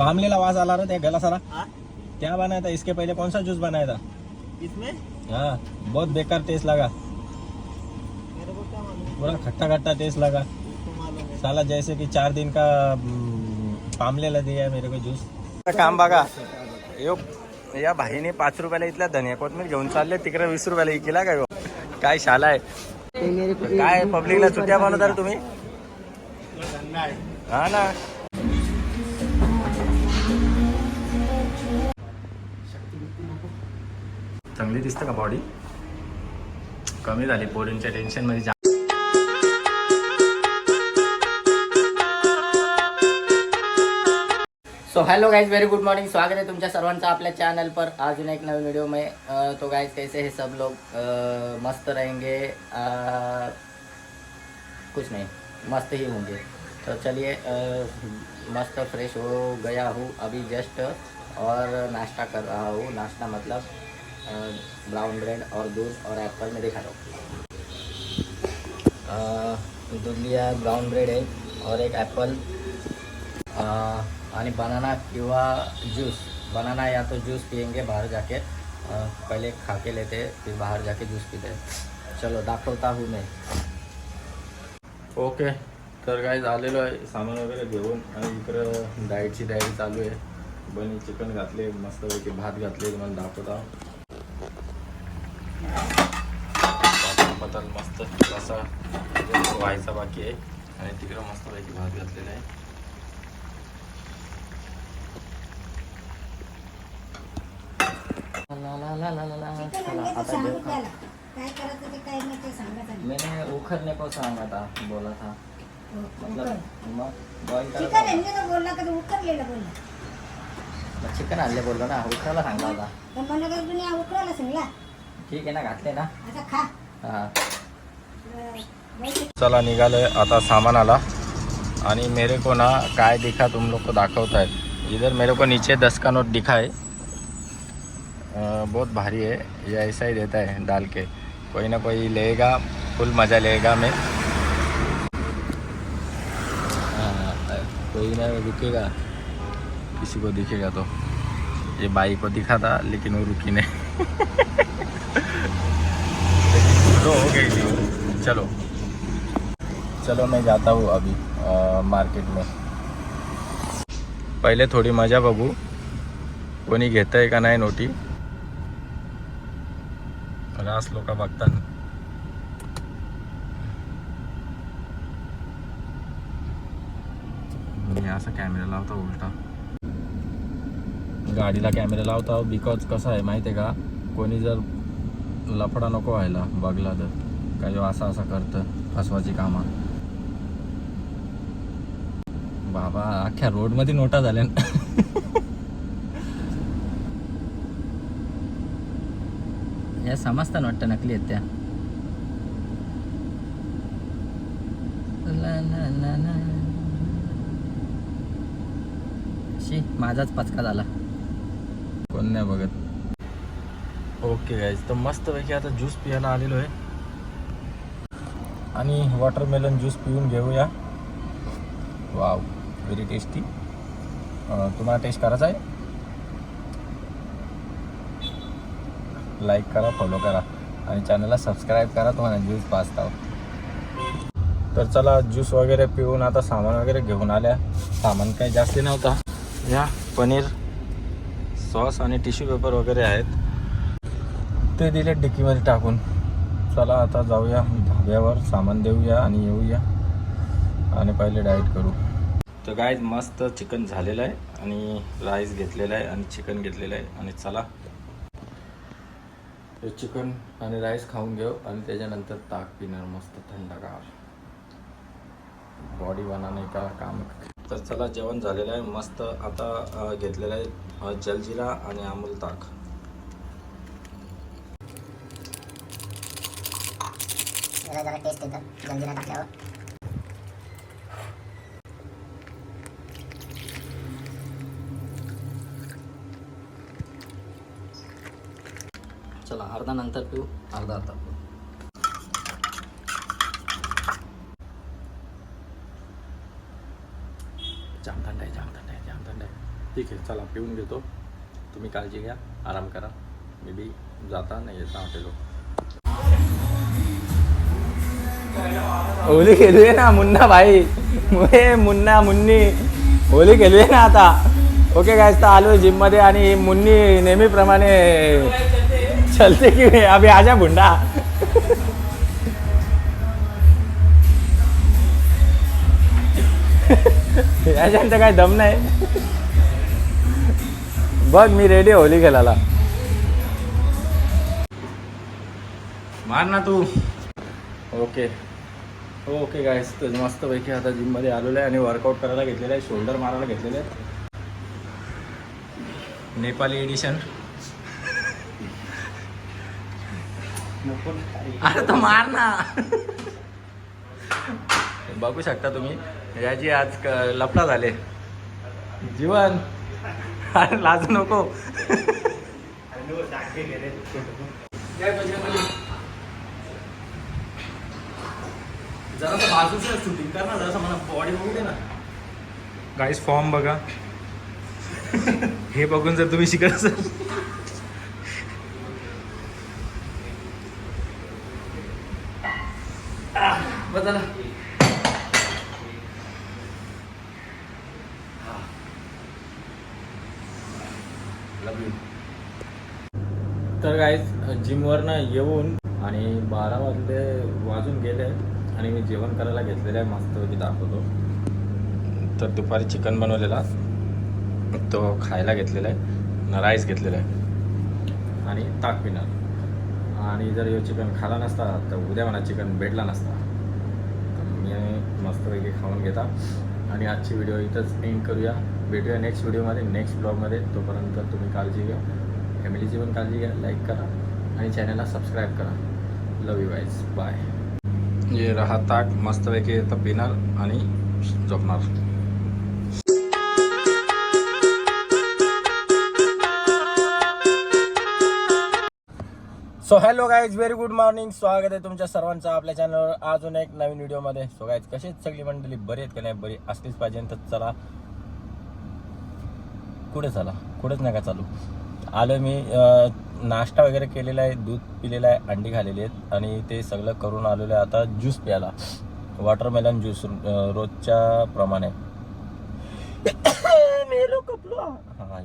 पामलेला वास आला रे त्या गला सारा क्या बनाया था इसके पहले कौन सा जूस बनाया था इसमें? हाँ बहुत बेकार टेस्ट लगा. मेरे को क्या मालूम? पूरा खट्टा खट्टा टेस्ट लगा. साला जैसे कि चार दिन का पामलेला दिया है मेरे को जूस काम बघा. यो या भाईने पाच रुपयाला इथला धनिया कोथमीर घेऊन चालले तिकडे वीस रुपयाला इकिला काय? काय शाला आहे? काय पब्लिकला चुट्या बनवता रे तुम्ही? हा ना. चांगली दिसते का बॉडी कमी झाली. पोरींच्या टेन्शनमध्ये जा- so hello guys very good morning स्वागत है तुमच्या सर्वांचं आपल्या चॅनल पर. अजून एक नवीन व्हिडिओ में तो गाईज कैसे है सब लोग? मस्त रहेंगे. कुछ नहीं. मस्त ही होंगे. तो चलिए मस्त फ्रेश हो गया हूँ. अभी जस्ट और नाश्ता कर रहा हूँ. नाश्ता मतलब ब्राउन ब्रेड और दूध और एप्पल में दिखा रहा हूँ दूध लिया ब्राउन ब्रेड है और एक एप्पल। आणि बनाना किंवा जूस। बनाना या तो जूस पियेंगे बाहर जाके। आ, पहले खा के लेते फिर बाहर जाके जूस पीते चलो दाखवता हूँ मैं। ओके तर काय झालेलो आहे. सामान वगैरे घेऊन आणि इकडं डाएटची तयारी चालू आहे. बनी चिकन घातले मस्तपैकी भात घातले तुम्हाला दाखवता. पातळ मस्त असा व्हायचा बाकी आहे. आणि तिकडं मस्तपैकी भात घातलेला आहे. ला ला ला ला ला ला. चला, आता सांगू जेव खा. त्याला काय करायचं ते काय नाही ते सांगत आली. मैंने उखरने को सांगा था बोला था मतलब उकर. मग बॉईल चिकन आणले बोलला ना उखराला सांगला होता तर म्हणलं का तुम्ही उकरायला सांगला. ठीक आहे ना घातले ना. आता खा. चला निघालोय आता सामान आला आणि मेरे को ना काय दिखा तुम लोग को दाखवत आहेत इधर मेरे को नीचे दस का नोट दिखा है. बहुत भारी है. ये ऐसा ही देता है डाल के. कोई ना कोई लेगा फुल मज़ा लेगा मैं कोई ना रुकेगा. किसी को दिखेगा तो. ये बाई को दिखा था लेकिन वो रुकी नहीं. तो हो गई थी चलो. चलो मैं जाता हूँ अभी आ, मार्केट में. पहिले थोडी मजा बघू. कोणी घेत आहे का नाही नोटी? रास लोक बघतात. मी असा कॅमेरा लावतो उलटा. गाडीला कॅमेरा लावता बिकॉज कसं आहे माहिती आहे का? कोणी जर लफडा नको व्हायला बघला तर काय असं असं करतं फसवाची कामं. बाबा अख्ख्या रोडमध्ये नोटा झाल्या. ना या समजतं वाटतं नकली आहेत त्या. शी माझाच पचका झाला. कोण नाही बघत. ओके गाईज तर मस्तपैकी आता ज्यूस पियाला आलेलो आहे. आणि वॉटरमेलन ज्यूस पिऊन घेऊया. वाव व्हेरी टेस्टी तुम्हाला टेस्ट करायचा आहे? लाईक करा फॉलो करा. आणि चॅनलला सबस्क्राईब करा तुम्हाला ज्यूस पाचता तर चला ज्यूस वगैरे पिऊन आता सामान वगैरे घेऊन आल्या. सामान काही जास्त नव्हता. या पनीर सॉस आणि टिश्यू पेपर वगैरे आहेत. ते दिले? डिक्कीमध्ये टाकून. चला आता जाऊया. धाब्यावर सामान देऊया आणि येऊया. आणि पहिले डाएट करू. तर गायज मस्त चिकन झालेलं आहे आणि राईस घेतलेला आहे आणि चिकन घेतलेलं आहे. आणि चला. ते चिकन आणि राईस खाऊन घेऊ आणि त्याच्यानंतर ताक पिणार मस्त थंडगार. बॉडी बनाने का काम. तर चला जेवण झालेलं आहे. मस्त आता घेतलेलं आहे जलजिरा आणि अमूल ताक. जरा जरा टेस्ट येतं जंजिरा टाकल्यावर. चला अर्धा नंतर पिऊ अर्धा अर्धा पिऊ. जाम थंड आहे जाम थंड आहे जाम थंड आहे. ठीक आहे चला पिऊन घेतो. तुम्ही काळजी घ्या आराम करा. मी बी जाता नाही येता हॉटेलवर. होली खेळूया ना मुन्ना भाई. मुहे मुन्ना मुन्नी. होली खेळूया ना आता. ओके काय तर आलो जिममध्ये आणि मुन्नी नेहमीप्रमाणे चलते की अभि आजा भुंडा. याच्यानंतर काय दम नाही. बघ मी रेडी होली खेळायला. मार ना तू. ओके ओके गायस तर मस्तपैकी आता जिममध्ये आलेलो आहे आणि वर्कआउट करायला घेतलेलं आहे शोल्डर मारायला घेतलेले आहे. नेपाली एडिशन अरे तर मार ना. बघू शकता तुम्ही याची आज क- लफडा झाले. जीवन. अरे लाजू नको. जरा बाजूचं शूटिंग कर ना जरा मला बॉडी बघू दे ना. गाईस फॉर्म बघा. हे बघून जर तुम्ही शिकत असाल. बदला तर गाईज जिमवरनं येऊन आणि बारा वाजले वाजून गेले. आणि मी जेवण करायला घेतलेलं आहे मस्तपैकी दाखवतो. तर दुपारी चिकन बनवलेला. तो खायला घेतलेला आहे. राईस घेतलेला आहे. आणि ताक पिणार. आणि जर यो चिकन खाला नसता तर उद्या मला चिकन भेटला नसता. तर मी मस्तपैकी खाऊन घेता. आणि आजची व्हिडिओ इथंच एंड करूया. भेटूया नेक्स्ट व्हिडिओमध्ये नेक्स्ट ब्लॉगमध्ये तोपर्यंत तुम्ही काळजी घ्या. फॅमिलीची पण काळजी घ्या. लाईक करा. आणि चॅनलला सबस्क्राईब करा. Love you wise by J राहतात मस्तपैकी इथं पिणार आणि झोपणार. So hello guys very good morning स्वागत आहे तुमच्या सर्वांचं आपल्या चॅनलवर अजून एक नवीन व्हिडिओमध्ये सो गाईज कशीच सगळी मंडळी? बरी आहेत का नाही? बरी. असलीच पाहिजे तर चला. कुठे चला? कुठेच नका चालू. आलो मी नाश्ता वगैरे केलेला आहे दूध पिलेलं आहे अंडी खालेली आहेत आणि ते सगळं करून आलेलं आहे आता ज्यूस प्यायला. वॉटरमेलन ज्यूस रोजच्या प्रमाणे. हा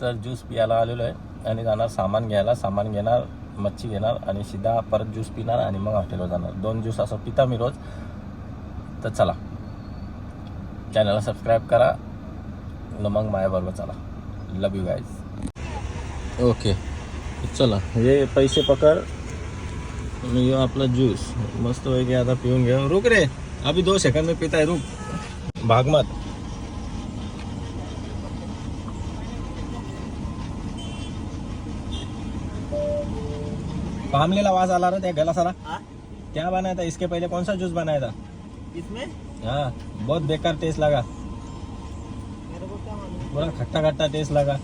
तर ज्यूस पियाला आलेलो आहे आणि जाणार सामान घ्यायला सामान घेणार मच्छी घेणार आणि सीधा परत ज्यूस पिणार आणि मग हॉटेलवर जाणार. दोन ज्यूस असं पिता मी रोज. तर चला. चॅनलला सबस्क्राईब करा. न मग माझ्याबरोबर चला. Love you guys okay. चला हे पैसे पकड. घेऊ आपला ज्यूस मस्त पैकी आता पिऊन घेऊ रुक रे. अभी दो सेकंड में पिता है रुक. भाग मत पामलेला वास आला रे त्या गलासाला. हाँ? क्या बनाया था इसके पहले कौन सा जूस बनाया था इसमें? हाँ बहुत बेकार टेस्ट लगा. मेरे को क्या मालूम? पूरा खट्टा खट्टा टेस्ट लगा.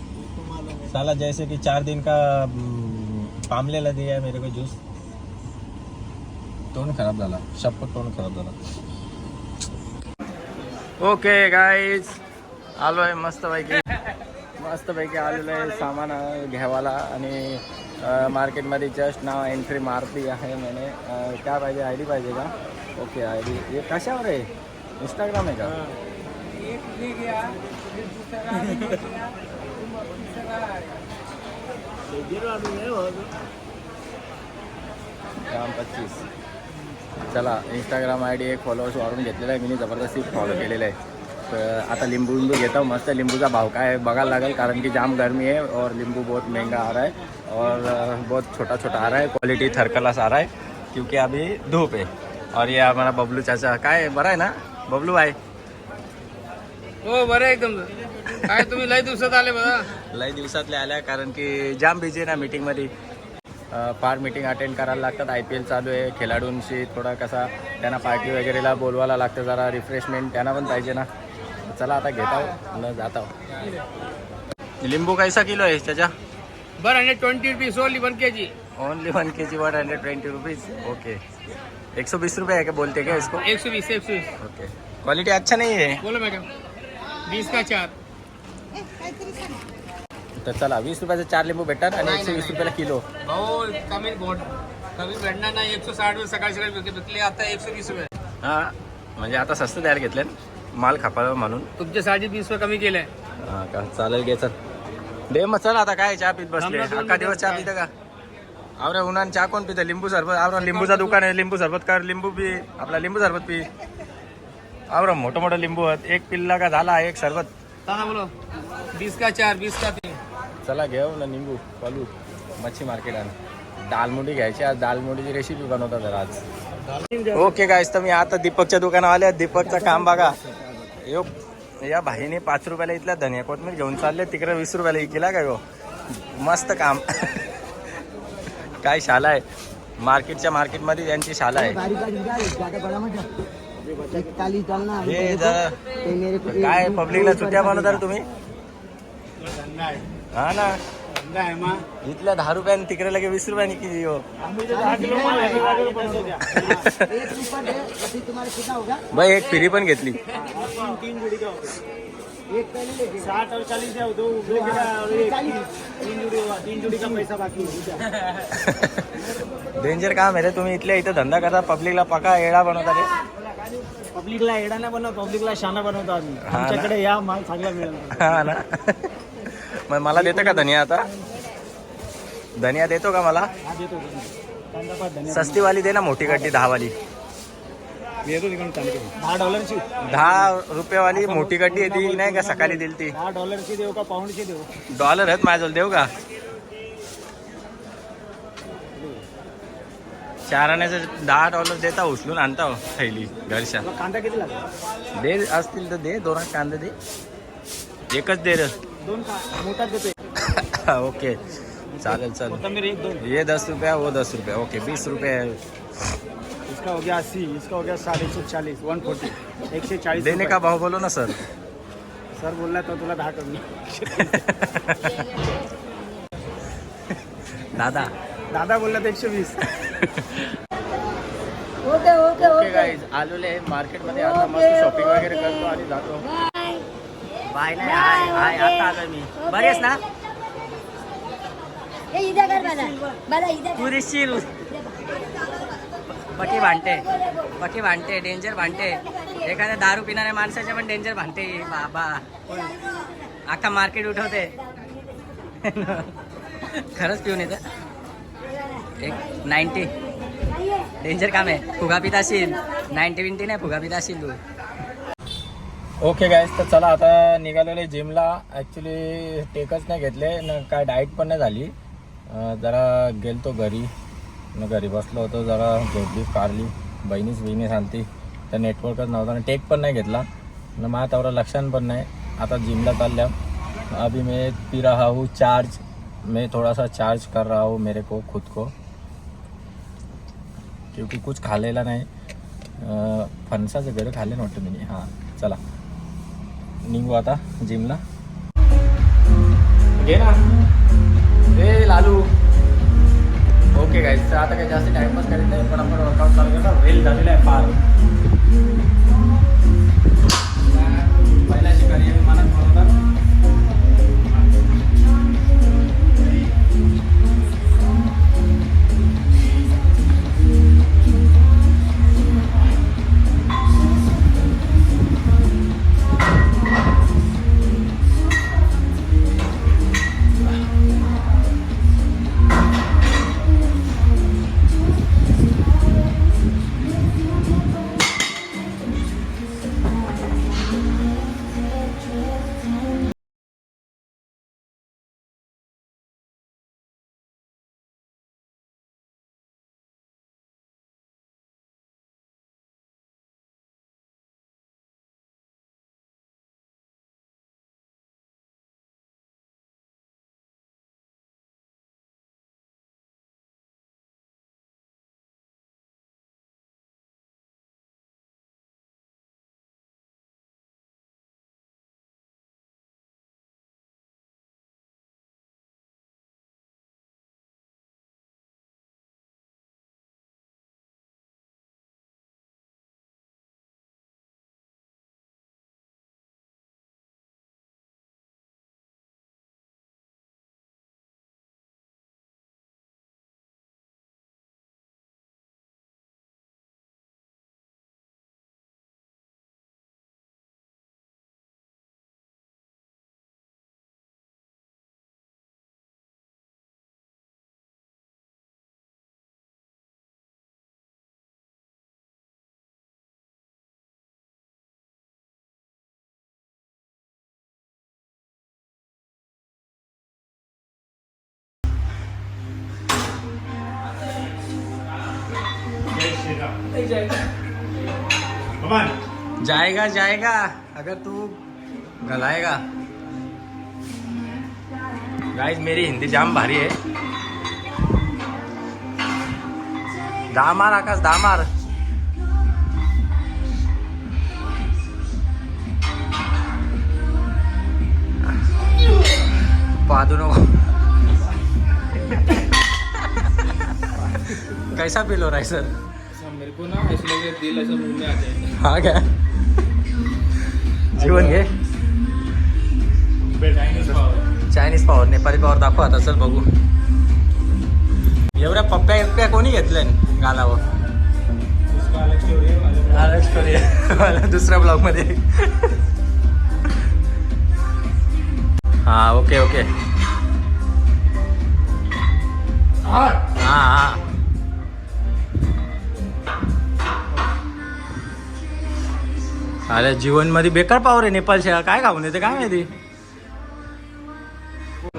साला जैसे कि चार दिन का हम्म, पामलेला दिया है मेरे को जूस। तोंड खराब झाला शपथ तोंड खराब झाला ओके गाईज आलो आहे मस्तपैकी मस्तपैकी आलेलो आहे सामान घ्यावाला अं, मार्केटमध्ये जस्ट नाव एंट्री मारली आहे मैंने। क्या पाहिजे? आय डी पाहिजे का? ओके आय डी हे कशावर आहे? इंस्टाग्राम आहे का? पच्चीस. चला इंस्टाग्राम आय डी एक फॉलोअर्स वाढून घेतलेला आहे. मी जबरदस्ती फॉलो केलेलं आहे. तर आता लिंबू लिंबू घेतो. मस्त लिंबूचा भाव काय आहे बघायला लागेल कारण की जाम गर्मी है और लिंबू बहुत महंगा आ रहा है और बहुत छोटा छोटा आ रहा है. क्वालिटी थर्ड क्लास आ रहा है क्योंकि अभी धूप है. और ये हमारा बबलू चाचा काय बरं आहे ना? बबलू भाई. हो बरं एकदम. काय तुम्ही लय दिवसात आले बघा. लय दिवसातले आल्या कारण की जाम बिझी आहे ना मीटिंगमध्ये फार मीटिंग अटेंड करायला लागतात. आय पी एल चालू आहे खेळाडूंशी थोडा कसा त्यांना पार्टी वगैरेला बोलवायला लागतं जरा रिफ्रेशमेंट त्यांना पण पाहिजे ना. चला आता घेत आहो न जात आहो लिंबू कैसा किलो आहे त्याच्या one hundred twenty rupees only one K G only one K G one hundred twenty rupees? Okay एक सौ बीस रुपये है क्या बोलते क्या इसको? एक सौ बीस एक सौ बीस ओके क्वालिटी अच्छा नहीं है बोलो मैडम बीस का चार. तर चला वीस रुपयाचे चार लिंबू भेटतात आणि एकशे वीस रुपयाला किलो. भाऊ कमी गोड. कमी भेटणार नाही एकशे साठ रुपये सकाळी सकाळी विकले आता एकशे वीस रुपये. हा म्हणजे आता स्वस्त द्यायला घेतले माल खापावा म्हणून. तुमच्यासाठी वीस रुपये कमी केलंय हा का? चालेल घे चल. दे मग चल आता काय चहा पीत बसले. अख्खा दिवस चहा पितं का? आवरा उन्हान चहा कोण पितं? लिंबू सरबत आवरा लिंबूचा दुकान आहे लिंबू सरबत कर लिंबू पी. आपला लिंबू सरबत पी. आवरा मोठं मोठं लिंबू आहेत. एक पिल्ला का झाला एक सरबत. बोलो. बीस का चार बीस का चला घेऊ ना निंबू चालू मच्छी मार्केट आणि दालमुडी घ्यायची आज दालमुडीची रेसिपी बनवता जरा आज. ओके गायस तर मी आता दीपकच्या दुकानावर आले दीपकचं काम बघा. यो या भाईने पाच रुपयाला इथल्या धनिया कोथमीर घेऊन चालले. तिकडे वीस रुपयाला इकिला काय गो मस्त काम. काय शाला आहे? मार्केटच्या मार्केटमध्ये त्यांची शाला आहे. जरा काय पब्लिकला सुट्ट्या बनवता तुम्ही? हा ना. इथल्या दहा रुपयाने तिकडे लगे वीस रुपयाने किती हो? बाई एक फिरी पण घेतली. साठ और चालीस दो दो दो और एक तीन जोड़ी हुआ तीन जोड़ी का पैसा बाकी डेंजर काम आहे रे तुम्ही इथल्या इथं धंदा करता पब्लिकला पका येडा बनवता रे. पब्लिकला एडा नाही बनवत पब्लिकला शाना बनवतो आम्ही. हा. आमच्याकडे या माल चांगला मिळेल. हा ना. मग मला देतो का धनिया आता? धनिया देतो का मला? हा सस्तीवाली दे ना मोठी गड्डी दहावाली. येतो दहा डॉलरची. दहा रुपयावाली मोठी गड्डी आहे ती नाही का? सकाळी दिली ती. दहा डॉलरची देऊ का पाऊंडची देऊ? डॉलर आहेत माझ्याजवळ देऊ का? चार आण्याचं दहा डॉलर देता उचलून आणता हो, थैली घरच्या. कांदा किती लागला? दे असतील तर दे दोन कांदे दे. एकच दे रे. ओके. चालेल चालेल. कोथंबीर एक दोन. ये दस रुपया वो दस रुपया. ओके बीस रुपये. इसका हो गया अस्सी इसका हो गया साढ़े एक सौ चालीस वन फोर्टी. एक सौ चालीस देने का भाव बोलो ना सर. सर बोलला तर तुला दहा कमी दादा. दादा बोलला तर एकशे वीस. ओके ओके ओके गाईज आलेले मार्केटमध्ये आता मस्त शॉपिंग वगैरे करतो आणि जातो. बाय नाही हाय हाय आता आलोय मी. बरी आहेस ना तू दिसशील पकी भांडते. पकी भांडते डेंजर भांडते. एखाद्या दारू पिणाऱ्या माणसाच्या पण डेंजर भांडते. बाबा. अख्खा मार्केट उठवते. खरंच पिऊन येतं. एक नाईन्टी. डेंजर काम आहे. फुगा पित असेल नाईन्टी विंटी नाही फुगा पित असेल तू. ओके गायस तर चला आता निघालेले जिमला ॲक्च्युली टेकच नाही घेतले न काय डाईट पण नाही झाली. जरा गेलतो घरी. न घरी बसलो होतो जरा झोपली कारली. बहिणीच बहिणी सांगती तर नेटवर्कच नव्हता आणि टेक पण नाही घेतला. न मला तेवढं लक्षण पण नाही. आता जिमला चालल्या. अभी मैं पी रहा हूँ चार्ज मैं थोड़ा सा चार्ज कर रहा हूँ मेरे को खुद को. क्योंकि कुछ खाल्लेला नाही. फणसाचं घर खाल्ले नव्हतं मी. हां चला. निघू आता जिमला. घे ना. ए लालू. ओके गाईज तर आता काही जास्त टाइमपास करीत नाही पण आपण वर्कआउट चालू केला. वेल झालेला आहे फार जाएगा। जाएगा अगर तू गलाएगा। गाइस मेरी हिंदी जाम भारी है। दामार आकाश दामार। पादू नको कैसा फील हो रहा है सर को ना ऐसे लगे दिल ऐसा मुंह में आ जाए. हा काय? जीवन घे. चायनीज पावर नेपाळी पावर दाखव आता चल बघू. एवढ्या पप्प्या एप्प्या कोणी घेतल्या गालावर? अलग स्टोरी आहे. दुसऱ्या ब्लॉगमध्ये. हा ओके ओके हा हा. अरे जीवनमध्ये बेकार पावर आहे नेपाळ शाळा. काय खाऊन येते काय माहिती?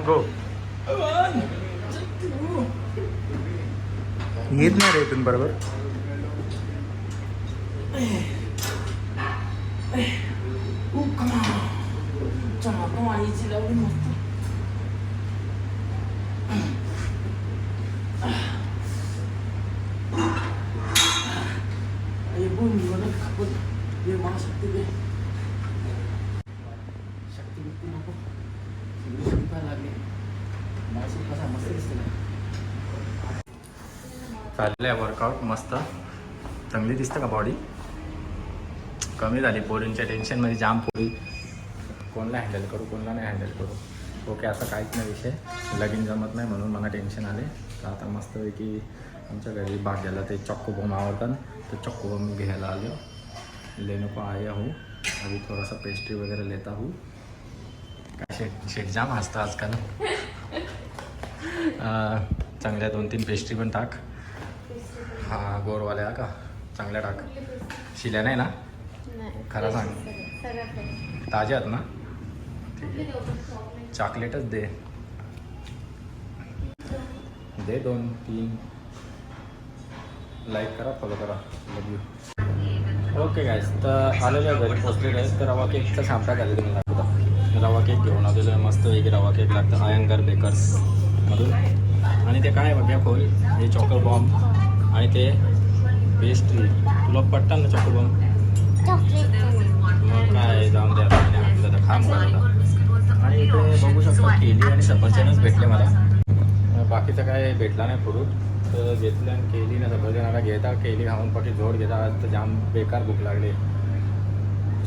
गो. येत नाही रे इथून बरोबर. चाललं आहे वर्कआउट मस्त चांगली दिसतं का बॉडी कमी झाली पोरींच्या टेन्शनमध्ये जाम पोरी. कोणला हँडल करू कोणला नाही हँडल करू? ओके असं काहीच नाही विषय. लगीन जमत नाही म्हणून मला टेन्शन आले. तर आता मस्तपैकी आमच्या घरी भाग्याला ते चक्कू बॉम्ब आवडतात. तर चक्कू बॉम्ब घ्यायला आलो. लेने को आया हूँ। अभी थोड़ा सा पेस्ट्री वगैरह लेता हूँ। काय शेट शेट जाम हसतं आजकाल. चांगल्या दोन तीन पेस्ट्री पण टाक. हा गोरवाल्या का? चांगल्या टाक. शिल्या नाही ना? खरं सांग. ताज्या आहेत ना? ठीक आहे. चॉकलेटच दे. दे दोन तीन. लाईक करा फॉलो करा. लव यू ओके गायस तर आलेलो आहे घरी पोचलेलो आहे. तर रवा केकचा सामटा झाले तुम्ही दाखवता. रवा केक घेऊन आलेलो आहे मस्त एक रवा केक लागतं आयंगर बेकर्स मधून. आणि ते काय बघ्या खोल हे चॉको बॉम्ब आणि ते पेस्ट्री तुला पटतं ना चॉको बॉम्ब मग काय जाऊन द्या आणि आणलं तर खा मग आणि इकडे बघू शकतो केली आणि सफरचंदच भेटले मला. बाकीचं काय भेटला नाही फ्रूट तर घेतलं आणि केली ना सफरचंद आता घेता केली खाऊन पटी जोड घेता. आज तर जाम बेकार भूक लागली.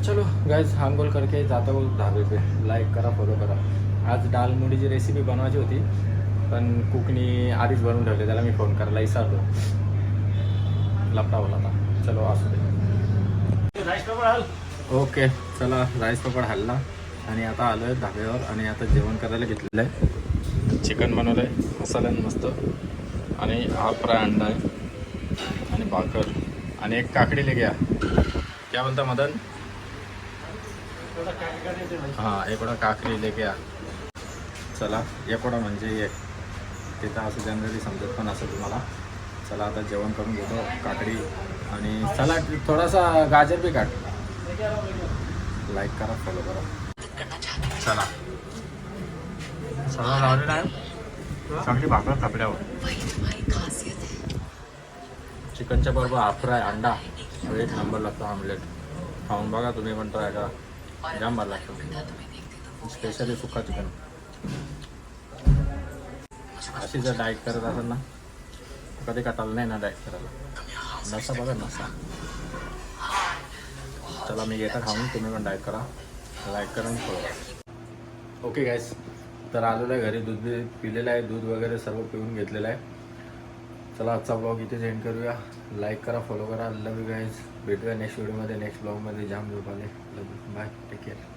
चलो गाइस आंघोळ करके जाता हूँ ढाबे पे लाईक करा फॉलो करा. आज दाल मुडीची रेसिपी बनवायची होती पण कुकनी आधीच बनवून ठेवले. त्याला मी फोन करायला विसरलो. लपटावला आता. चलो असू दे. ओके चला राईस पापड हल्ला. आणि आता आलो आहे धाब्यावर. आणि आता जेवण करायला घेतलेलं आहे. चिकन बनवलं आहे मसाल्यानं मस्त. आणि हा फ्राय अंडा आहे. आणि भाकर. आणि एक काकडी ले घ्या. क्या बोलता मदन? हां एकोडा काकडी ले घ्या. चला एकोडा म्हणजे एक. ते तर असं जनरली समजत पण असं तुम्हाला. चला आता जेवण करून घेतो. काकडी आणि चला थोडासा गाजर बी काट. लाईक करा फॉलो करा. चला. चला लावलेला आहे चांगली भाकर चिकनच्या बरोबर हाफ फ्राय अंडा. एक नंबर लागतो आमलेट खाऊन बघा तुम्ही पण ट्राय करा. जाम बरं लागतो. स्पेशली सुका चिकन. अशी जर डाएट करत असेल ना कधी कटाला नाही ना डाएट करायला. नसा बघा नसा. चला मी घेता खाऊन तुम्ही पण डाएट करा. लाईक करा ओके गाईस तर आलेलं आहे घरी दूध बी पिलेलं आहे दूध वगैरे सर्व पिऊन घेतलेलं आहे. चला आजचा ब्लॉग इथेच एंड करूया. लाईक करा फॉलो करा. लव यू गाईज भेटूया नेक्स्ट व्हिडिओमध्ये नेक्स्ट ब्लॉगमध्ये जाम झोपाले लव बाय टेक केअर